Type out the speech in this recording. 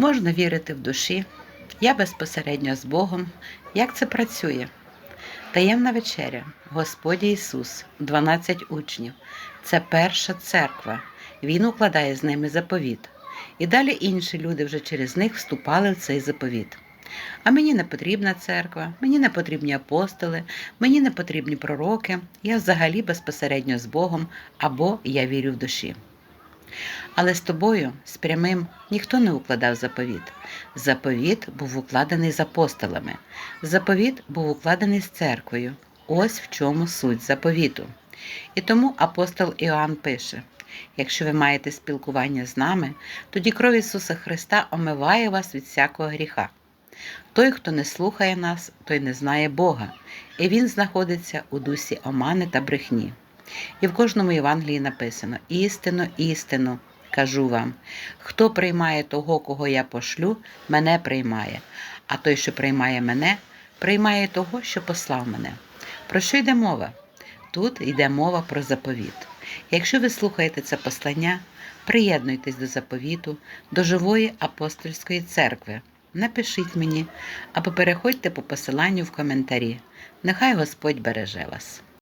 Можна вірити в душі, я безпосередньо з Богом. Як це працює? Таємна вечеря, Господь Ісус, 12 учнів. Це перша церква. Він укладає з ними заповіт. І далі інші люди вже через них вступали в цей заповіт. А мені не потрібна церква, мені не потрібні апостоли, мені не потрібні пророки, я взагалі безпосередньо з Богом або я вірю в душі. Але з тобою, з прямим, ніхто не укладав заповіт. Заповіт був укладений з апостолами. Заповіт був укладений з церквою. Ось в чому суть заповіту. І тому апостол Іоанн пише: якщо ви маєте спілкування з нами, тоді кров Ісуса Христа омиває вас від всякого гріха. Той, хто не слухає нас, той не знає Бога, і Він знаходиться у дусі омани та брехні. І в кожному Євангелії написано: істину, істину, кажу вам, хто приймає того, кого я пошлю, мене приймає, а той, що приймає мене, приймає того, що послав мене. Про що йде мова? Тут йде мова про заповіт. Якщо ви слухаєте це послання, приєднуйтесь до заповіту, до живої апостольської церкви. Напишіть мені або переходьте по посиланню в коментарі. Нехай Господь береже вас.